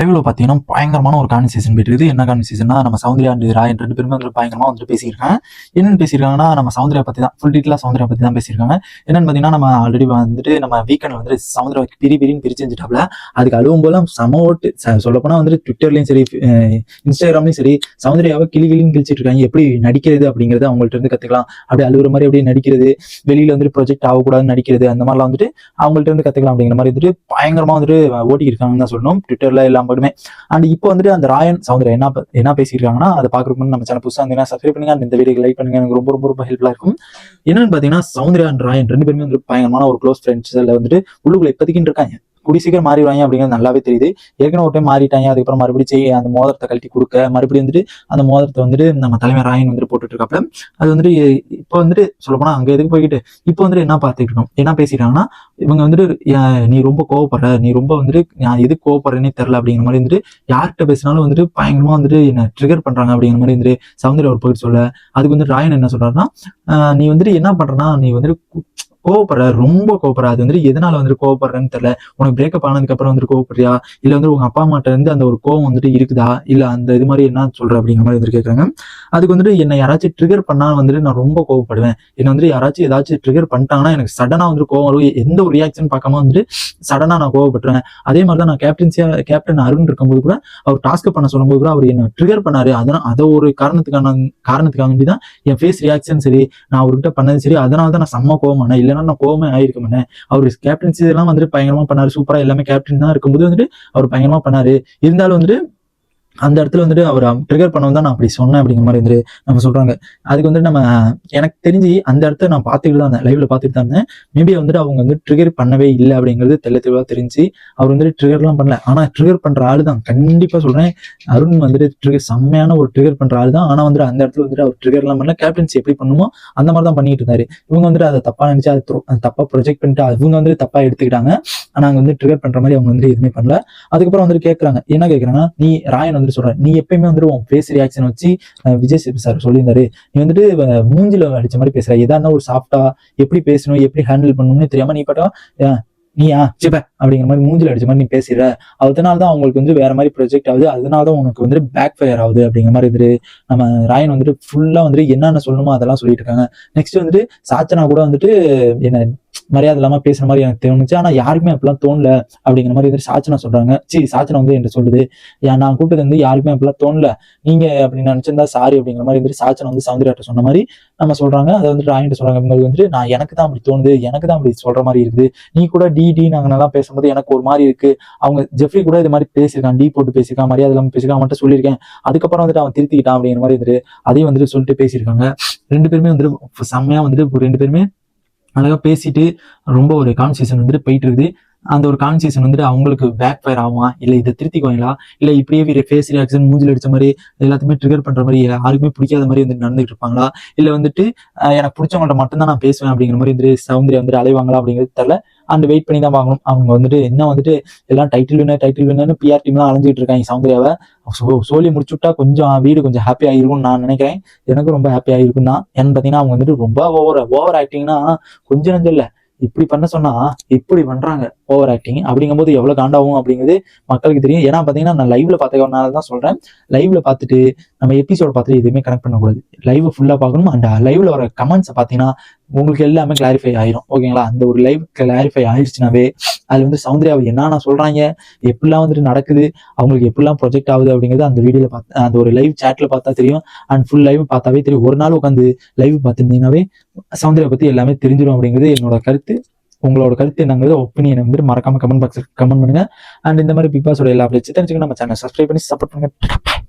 லைவ்ல பார்த்தீங்கன்னா பயங்கரமான ஒரு கான்வர்சேஷன் போயிட்டு இருக்குது. என்ன கான்வர்சேஷன்னா நம்ம சௌந்தர்யா அண்ட் ராயன் ரெண்டு பேருமே வந்து பயங்கரமாக வந்துட்டு பேசியிருக்காங்க. என்னன்னு பேசியிருக்காங்கன்னா நம்ம சௌந்தர்யா பற்றி தான் ஃபுல் டீட்டெயிலாக சௌந்தர்யா பற்றி தான் பேசியிருக்காங்க. என்னன்னு பார்த்தீங்கன்னா நம்ம ஆல்ரெடி வந்துட்டு நம்ம வீக்கெண்ட் வந்து சௌந்தர்யா பிரி பிரின்னு பிரிச்சு செஞ்சுட்டாப்ல. அதுக்கு அழுவும் போல சம ஓட்டு. சொல்லப்போனால் வந்து ட்விட்டர்லையும் சரி இன்ஸ்டாகிராம்லையும் சரி சௌந்தர்யாவை கிளி கிளின்னு கிழிச்சிட்டு இருக்காங்க. எப்படி நடிக்கிறது அப்படிங்கிறத அவங்கள்ட்ட இருந்து கற்றுக்கலாம் அப்படி அழுகுற மாதிரி எப்படி நடிக்கிறது. வெளியில் வந்துட்டு ப்ரொஜெக்ட் ஆகக்கூடாதுன்னு நடிக்கிறது. அந்த மாதிரிலாம் வந்துட்டு அவங்கள்ட்ட இருந்து கற்றுக்கலாம் அப்படிங்கிற மாதிரி வந்துட்டு பயங்கரமாக வந்துட்டு ஓட்டிக்கிருக்காங்கன்னு தான் சொல்லணும். ட்விட்டரில் எல்லாம் நம்மளுமே அண்ட் இப்போ வந்துட்டு அந்த ராயன் சௌந்தர்யா என்ன என்ன பேசியிருக்காங்கன்னா அதை பார்க்கறதுக்கு நம்ம சேனல் புதுசாக இருந்தீங்கன்னா சப்ஸ்கிரைப் பண்ணுங்க. அந்த இந்த வீடியோ லைக் பண்ணுங்க. எனக்கு ரொம்ப ரொம்ப ரொம்ப ஹெல்ப்ஃபுல்லா இருக்கும். என்னன்னு பாத்தீங்கன்னா சௌந்தர்யா அண்ட் ராயன் ரெண்டு பேருமே வந்து பயங்கரமான ஒரு க்ளோஸ் ஃப்ரெண்ட்ஸ் வந்துட்டு உள்ளுக்குள்ள இப்போதைக்கு இருக்காங்க. குடி சீக்கிரம் மாறிடுவாங்க அப்படிங்கிறது நல்லாவே தெரியுது. ஏற்கனவே ஒரு டைம் மாறிட்டாங்க. அதுக்கப்புறம் மறுபடியும் செய்ய அந்த மோதிரத்தை கழட்டி கொடுக்க மறுபடியும் வந்துட்டு அந்த மோதிரத்தை வந்துட்டு நம்ம தலைமை ராயன் வந்துட்டு போட்டுட்டு இருக்காப்ல அது வந்துட்டு இப்போ வந்துட்டு சொல்லப்போனா அங்க எதுக்கு போய்கிட்டு இப்போ வந்துட்டு என்ன பார்த்துட்டு இருக்கோம்? என்ன பேசிட்டாங்கன்னா இவங்க வந்துட்டு நீ ரொம்ப கோவப்படுற நீ ரொம்ப வந்துட்டு நான் எதுக்கு கோவப்படுறேனே தெரில அப்படிங்கிற மாதிரி வந்துட்டு யார்கிட்ட பேசினாலும் வந்துட்டு பயங்கரமா வந்துட்டு என்ன ட்ரிகர் பண்றாங்க அப்படிங்கிற மாதிரி வந்துட்டு சௌந்தர்யா ஒரு போயிட்டு சொல்ல அதுக்கு வந்துட்டு ராயன் என்ன சொல்றாருன்னா "ஆஹ் நீ வந்துட்டு என்ன பண்றனா நீ வந்துட்டு கோவப்படுற ரொம்ப கோவப்படுற அது வந்துட்டு எதனால வந்துட்டு கோவப்படுறேன்னு தெரியல. உனக்கு பிரேக்கப் ஆனதுக்கு அப்புறம் வந்துட்டு கோவப்படுறியா? இல்ல வந்து உங்க அப்பா அம்மாட்ட இருந்து அந்த ஒரு கோவம் வந்துட்டு இருக்குதா? இல்ல அந்த இது மாதிரி என்ன சொல்ற அப்படிங்கிற மாதிரி வந்துட்டு கேக்குறாங்க. அதுக்கு வந்துட்டு என்னை யாராச்சும் ட்ரிகர் பண்ணா வந்துட்டு நான் ரொம்ப கோவப்படுவேன். என்ன வந்துட்டு யாராச்சும் ஏதாச்சும் ட்ரிகர் பண்ணிட்டாங்கன்னா எனக்கு சடனா வந்துட்டு கோவம் வரும். எந்த ஒரு ரியாக்ஷன் பார்க்காம வந்துட்டு சடனா நான் கோவப்பட்டுருவேன். அதே மாதிரி தான் நான் கேப்டன்சியா கேப்டன் அருண் இருக்கும்போது கூட அவர் டாஸ்க் பண்ண சொல்லும்போது கூட அவர் என்ன ட்ரிகர் பண்ணாரு. அதனால அதை ஒரு காரணத்துக்கான காரணத்துக்காக வேண்டி தான் என் ஃபேஸ் ரியாக்ஷன் சரி நான் அவர்கிட்ட பண்ணது சரி அதனால தான் நான் செம்ம கோவமானேன். இல்லைன்னா நான் கோவமே ஆயிருக்க மாட்டேன். அவர் கேப்டன்சி இதெல்லாம் வந்துட்டு பயங்கரமா பண்ணாரு. சூப்பரா எல்லாமே கேப்டன் தான் இருக்கும்போது வந்துட்டு அவர் பயங்கரமா பண்ணாரு. இருந்தாலும் வந்துட்டு அந்த இடத்துல வந்துட்டு அவர் ட்ரிகர் பண்ணவும் தான் நான் அப்படி சொன்னேன் அப்படிங்கிற மாதிரி வந்துட்டு நம்ம சொல்றாங்க. அதுக்கு வந்துட்டு நம்ம எனக்கு தெரிஞ்சு அந்த இடத்த நான் பார்த்துக்கிட்டு தான் இருந்தேன். லைவ்ல பார்த்துட்டு தான் இருந்தேன். மேபி வந்துட்டு அவங்க வந்து ட்ரிகர் பண்ணவே இல்லை அப்படிங்கிறது தெள்ள தெளிவாக தெரிஞ்சு அவர் வந்துட்டு ட்ரிகர்லாம் பண்ணல. ஆனா ட்ரிகர் பண்ற ஆளு தான். கண்டிப்பா சொல்றேன். அருண் வந்துட்டு ட்ரிகர் செம்மையான ஒரு ட்ரிகர் பண்ற ஆள் தான். ஆனா வந்துட்டு அந்த இடத்துல வந்துட்டு அவர் ட்ரிகர்லாம் பண்ணல. கேப்டன்சி எப்படி பண்ணுமோ அந்த மாதிரி தான் பண்ணிட்டு இருந்தாரு. இவங்க வந்துட்டு அதை தப்பா நினைச்சு அதை தப்பா ப்ரொஜெக்ட் பண்ணிட்டு அவங்க வந்துட்டு தப்பா எடுத்துக்கிட்டாங்க. ஆனா அங்க வந்து ட்ரிகர் பண்ற மாதிரி அவங்க வந்துட்டு எதுவுமே பண்ணல. அதுக்கப்புறம் வந்துட்டு கேட்குறாங்க என்ன கேட்கறாங்கன்னா நீ ராயன் வந்து வந்துட்டு சொல்ற நீ எப்பயுமே வந்துட்டு உன் ஃபேஸ் ரியாக்ஷன் வச்சு விஜய் சேது சார் சொல்லியிருந்தாரு. நீ வந்துட்டு மூஞ்சில அடிச்ச மாதிரி பேசுற. எதா இருந்தா ஒரு சாஃப்டா எப்படி பேசணும் எப்படி ஹேண்டில் பண்ணணும்னு தெரியாம நீ பாட்டா நீயா சிப்ப அப்படிங்கிற மாதிரி மூஞ்சில் அடிச்ச மாதிரி நீ பேசுற அதனால தான் அவங்களுக்கு வந்து வேற மாதிரி ப்ரொஜெக்ட் ஆகுது. அதனால தான் உனக்கு வந்துட்டு பேக் ஃபயர் ஆகுது அப்படிங்கிற மாதிரி வந்துட்டு நம்ம ராயன் வந்துட்டு ஃபுல்லா வந்துட்டு என்னென்ன சொல்லணுமோ அதெல்லாம் சொல்லிட்டு இருக்காங்க. நெக்ஸ்ட் வந்துட்டு சாச்சனா கூட வந்துட்டு என்ன மரியாதை இல்லாம பேசுற மாதிரி எனக்கு தோணுச்சு. ஆனா யாருக்குமே அப்படிலாம் தோணல அப்படிங்கிற மாதிரி வந்துட்டு சாச்சனா சொல்றாங்க. சி சாச்சனா வந்து என்று சொல்லுது. ஏன் நான் கூப்பிட்டது வந்து யாருக்குமே அப்படிலாம் தோணல. நீங்க அப்படி நினைச்சிருந்தா சாரி அப்படிங்கிற மாதிரி வந்துட்டு சாச்சனை வந்து சௌந்தர்யாட்ட சொன்ன மாதிரி நம்ம சொல்றாங்க. அதை வந்துட்டு ராயன்ட்ட சொல்றாங்க. இவங்க வந்துட்டு நான் எனக்கு தான் அப்படி தோணுது. எனக்கு தான் அப்படி சொல்ற மாதிரி இருக்குது. நீ கூட டி டி நாங்க நல்லா பேசும்போது எனக்கு ஒரு மாதிரி இருக்கு. அவங்க ஜெஃப்ரி கூட இது மாதிரி பேசியிருக்கான். டி போட்டு பேசியிருக்கான். மரியாதை இல்லாம பேசியிருக்கான். அவன்கிட்ட சொல்லியிருக்கேன். அதுக்கப்புறம் வந்துட்டு அவன் திருத்திக்கிட்டான் அப்படிங்கிற மாதிரி வந்துட்டு அதையும் வந்துட்டு சொல்லிட்டு பேசியிருக்காங்க. ரெண்டு பேருமே வந்துட்டு செம்மையா வந்துட்டு ரெண்டு பேருமே அழகாக பேசிட்டு ரொம்ப ஒரு கான்வர்சேஷன் வந்துட்டு போயிட்டு இருக்குது அந்த ஒரு கான்வர்சேஷன் வந்துட்டு அவங்களுக்கு பேக் ஃபயர் ஆகுமா? இல்லை இதை திருத்திக்குவாங்களா? இல்லை இப்படியே ஃபேஸ் ரியாக்ஷன் மூஞ்சில் அடிச்ச மாதிரி எல்லாத்தையுமே ட்ரிகர் பண்ற மாதிரி யாருக்குமே பிடிக்காத மாதிரி வந்து நடந்துட்டு இருப்பாங்களா? இல்லை வந்துட்டு எனக்கு பிடிச்சவங்கள்ட்ட மட்டும்தான் நான் பேசுவேன் அப்படிங்கிற மாதிரி வந்துட்டு சௌந்தர்யா வந்துட்டு அலைவாங்களா அப்படிங்கிறது தெரியல. அந்த வெயிட் பண்ணி தான் பார்க்கணும் அவங்க வந்துட்டு என்ன வந்துட்டு எல்லாம் டைட்டில் வினர் டைட்டில் வினர்னு பிஆர் டீம்லாம் அலைஞ்சிட்டு இருக்காங்க சௌந்தர்யாவை. சோ- சோலி முடிச்சு விட்டா கொஞ்சம் வீடு கொஞ்சம் ஹாப்பி இருக்கும்னு நான் நினைக்கிறேன். எனக்கும் ரொம்ப ஹாப்பி ஆயிருக்கும் தான். ஏன்னு பார்த்தீங்கன்னா அவங்க வந்துட்டு ரொம்ப ஓவர் ஓவர் ஆக்டிங்னா கொஞ்சம் நஞ்சம் இல்லை. இப்படி பண்ண சொன்னா இப்படி பண்றாங்க. ஓவர் ஆக்டிங் அப்படிங்கும்போது எவ்வளோ காண்டாகும் அப்படிங்கிறது மக்களுக்கு தெரியும். ஏன்னா பார்த்தீங்கன்னா நான் லைவ்ல பார்த்ததுனால தான் சொல்கிறேன் லைவ்ல பார்த்துட்டு நம்ம எபிசோட் பார்த்துட்டு எதுவுமே கனெக்ட் பண்ணக்கூடாது. லைவ் ஃபுல்லாக பார்க்கணும். அந்த லைவ்ல வர கமெண்ட்ஸை பார்த்தீங்கன்னா உங்களுக்கு எல்லாமே கிளாரிஃபை ஆயிரும். ஓகேங்களா அந்த ஒரு லைவ் கிளாரிஃபை ஆயிடுச்சுனாவே அது வந்து சௌந்தர்யாவை என்னென்ன சொல்கிறாங்க எப்படிலாம் வந்துட்டு நடக்குது அவங்களுக்கு எப்படிலாம் ப்ரொஜெக்ட் ஆகுது அப்படிங்கிறது அந்த வீடியோவில் பார்த்து அந்த ஒரு லைவ் சேட்டில் பார்த்தா தெரியும். அண்ட் ஃபுல் லைவ் பார்த்தாவே தெரியும். ஒரு நாள் உட்காந்து லைவ் பார்த்துருந்தீங்கன்னாவே சௌந்தர்யா பற்றி எல்லாமே தெரிஞ்சிடும் அப்படிங்கிறது என்னோட கருத்து. உங்களோட கருத்து என்னங்கிறது ஒப்பீனியன் வந்து மறக்காம கமெண்ட் பாக்ஸ் கமெண்ட் பண்ணுங்க. அண்ட் இந்த மாதிரி பிக் பாஸோட எல்லா அப்டேட்ஸ் தெரிஞ்சுக்கணும். நம்ம சேனல் சப்ஸ்கிரைப் பண்ணி சப்போர்ட் பண்ணுங்க.